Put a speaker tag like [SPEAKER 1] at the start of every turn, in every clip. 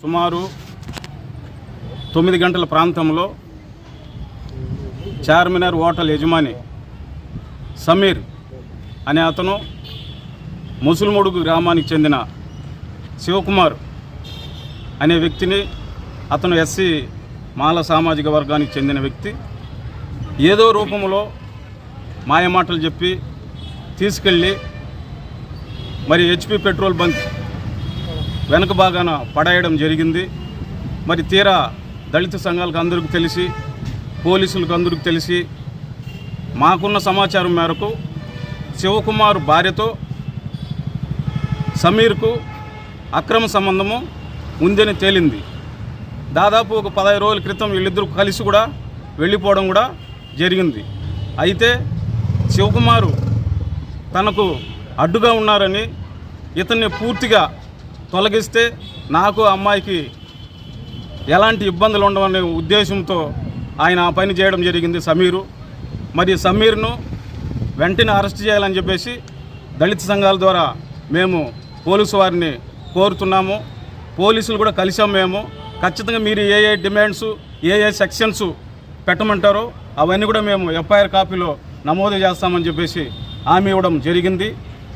[SPEAKER 1] సుమారు తొమ్మిది గంటల ప్రాంతంలో చార్మినార్ హోటల్ యజమాని సమీర్ అనే అతను ముసులుమొడుగు గ్రామానికి చెందిన శివకుమార్ అనే వ్యక్తిని అతను ఎస్సీ మాల సామాజిక వర్గానికి చెందిన వ్యక్తి ఏదో రూపంలో మాయమాటలు చెప్పి తీసుకెళ్ళి మరి హెచ్పి పెట్రోల్ బంక్ వెనక భాగాన పడేయడం జరిగింది. మరి తీరా దళిత సంఘాలకు అందరికీ తెలిసి పోలీసులకు అందరికీ తెలిసి మాకున్న సమాచారం మేరకు శివకుమార్ భార్యతో సమీర్కు అక్రమ సంబంధము ఉందని తేలింది. దాదాపు ఒక పదహైదు రోజుల క్రితం వీళ్ళిద్దరూ కలిసి కూడా వెళ్ళిపోవడం కూడా జరిగింది. అయితే శివకుమారు తనకు అడ్డుగా ఉన్నారని ఇతన్ని పూర్తిగా తొలగిస్తే నాకు అమ్మాయికి ఎలాంటి ఇబ్బందులు ఉండవనే ఉద్దేశంతో ఆయన ఆ పని చేయడం జరిగింది సమీరు. మరి సమీర్ను వెంటనే అరెస్ట్ చేయాలని చెప్పేసి దళిత సంఘాల ద్వారా మేము పోలీసు వారిని కోరుతున్నాము. పోలీసులు కూడా కలిసాం మేము. ఖచ్చితంగా మీరు ఏ ఏ డిమాండ్స్ ఏ ఏ సెక్షన్స్ పెట్టమంటారో అవన్నీ కూడా మేము ఎఫ్ఐఆర్ కాపీలో నమోదు చేస్తామని చెప్పేసి హామీ ఇవ్వడం జరిగింది.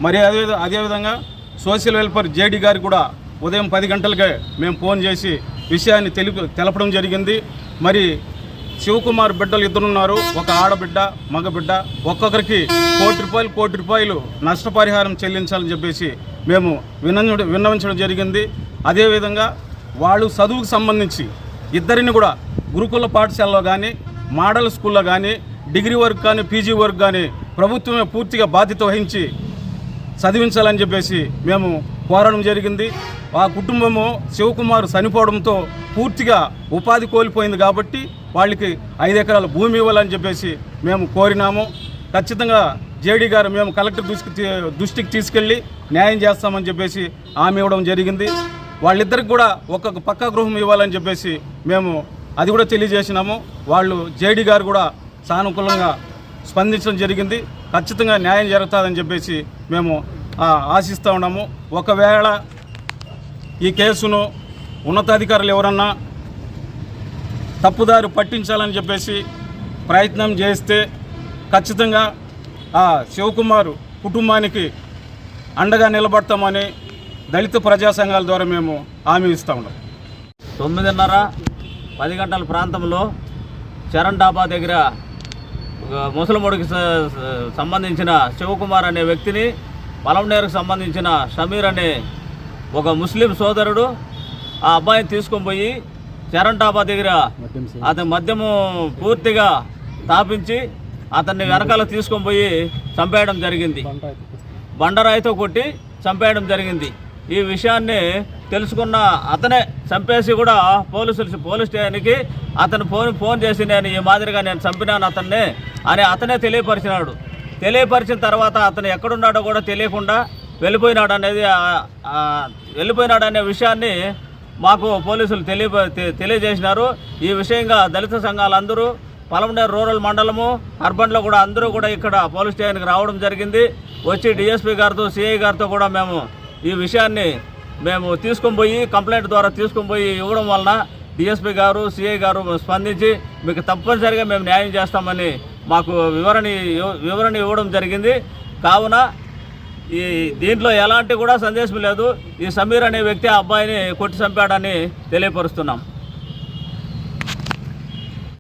[SPEAKER 1] మరి అదే అదేవిధంగా సోషల్ వెల్ఫేర్ జేడీ గారు కూడా ఉదయం పది గంటలకే మేము ఫోన్ చేసి విషయాన్ని తెలుపు తెలపడం జరిగింది. మరి శివకుమార్ బిడ్డలు ఇద్దరున్నారు. ఒక ఆడబిడ్డ మగబిడ్డ. ఒక్కొక్కరికి కోటి రూపాయలు కోటి రూపాయలు నష్టపరిహారం చెల్లించాలని చెప్పేసి మేము విన్న విన్నవించడం జరిగింది. అదేవిధంగా వాళ్ళు చదువుకు సంబంధించి ఇద్దరిని కూడా గురుకుల పాఠశాలలో కానీ మోడల్ స్కూల్లో కానీ డిగ్రీ వర్క్ కానీ పీజీ వర్క్ కానీ ప్రభుత్వమే పూర్తిగా బాధ్యత వహించి చదివించాలని చెప్పేసి మేము కోరడం జరిగింది. ఆ కుటుంబము శివకుమార్ చనిపోవడంతో పూర్తిగా ఉపాధి కోల్పోయింది కాబట్టి వాళ్ళకి ఐదు ఎకరాల భూమి ఇవ్వాలని చెప్పేసి మేము కోరినాము. ఖచ్చితంగా జేడీ గారు మేము కలెక్టర్ దృష్టికి దృష్టికి తీసుకెళ్ళి న్యాయం చేస్తామని చెప్పేసి హామీ ఇవ్వడం జరిగింది. వాళ్ళిద్దరికి కూడా ఒక్కొక్క పక్కా గృహం ఇవ్వాలని చెప్పేసి మేము అది కూడా తెలియజేసినాము. వాళ్ళు జేడీ గారు కూడా సానుకూలంగా స్పందించడం జరిగింది. ఖచ్చితంగా న్యాయం జరుగుతుందని చెప్పేసి మేము ఆశిస్తూ ఉన్నాము. ఒకవేళ ఈ కేసును ఉన్నతాధికారులు ఎవరన్నా తప్పుదారి పట్టించాలని చెప్పేసి ప్రయత్నం చేస్తే ఖచ్చితంగా ఆ శివకుమార్ కుటుంబానికి అండగా నిలబడతామని దళిత ప్రజా సంఘాల ద్వారా మేము హామీ ఇస్తూ ఉన్నాం.
[SPEAKER 2] తొమ్మిదిన్నర పది గంటల ప్రాంతంలో చరణ్ డాబా దగ్గర ముసలముడికి సంబంధించిన శివకుమార్ అనే వ్యక్తిని పలంనేరుకు సంబంధించిన షమీర్ అనే ఒక ముస్లిం సోదరుడు ఆ అబ్బాయిని తీసుకొని పోయి చరణ్ డాబా దగ్గర అతని మద్యము పూర్తిగా తాపించి అతన్ని వెనకాల తీసుకొని పోయి చంపేయడం జరిగింది. బండరాయితో కొట్టి చంపేయడం జరిగింది. ఈ విషయాన్ని తెలుసుకున్న అతనే చంపేసి కూడా పోలీసులు పోలీస్ స్టేషన్కి అతను ఫోన్ ఫోన్ చేసి నేను ఈ మాదిరిగా నేను చంపినాను అతన్ని అని అతనే తెలియపరిచినాడు. తెలియపరిచిన తర్వాత అతను ఎక్కడున్నాడో కూడా తెలియకుండా వెళ్ళిపోయినాడు అనేది వెళ్ళిపోయినాడు అనే విషయాన్ని మాకు పోలీసులు తెలియ తె- తెలియజేసినారు. ఈ విషయంగా దళిత సంఘాలందరూ పలమనేరు రూరల్ మండలము అర్బన్లో కూడా అందరూ కూడా ఇక్కడ పోలీస్ స్టేషన్కి రావడం జరిగింది. వచ్చి డిఎస్పీ గారితో సిఐ గారితో కూడా మేము ఈ విషయాన్ని మేము తీసుకొని పోయి కంప్లైంట్ ద్వారా తీసుకొని పోయి ఇవ్వడం వలన డిఎస్పీ గారు సిఐ గారు స్పందించి మీకు తప్పనిసరిగా మేము న్యాయం చేస్తామని మాకు వివరణ వివరణ ఇవ్వడం జరిగింది. కావున ఈ దీంట్లో ఎలాంటి కూడా సందేశం లేదు. ఈ సమీర్ అనే వ్యక్తి ఆ అబ్బాయిని కొట్టి చంపాడని తెలియపరుస్తున్నాం.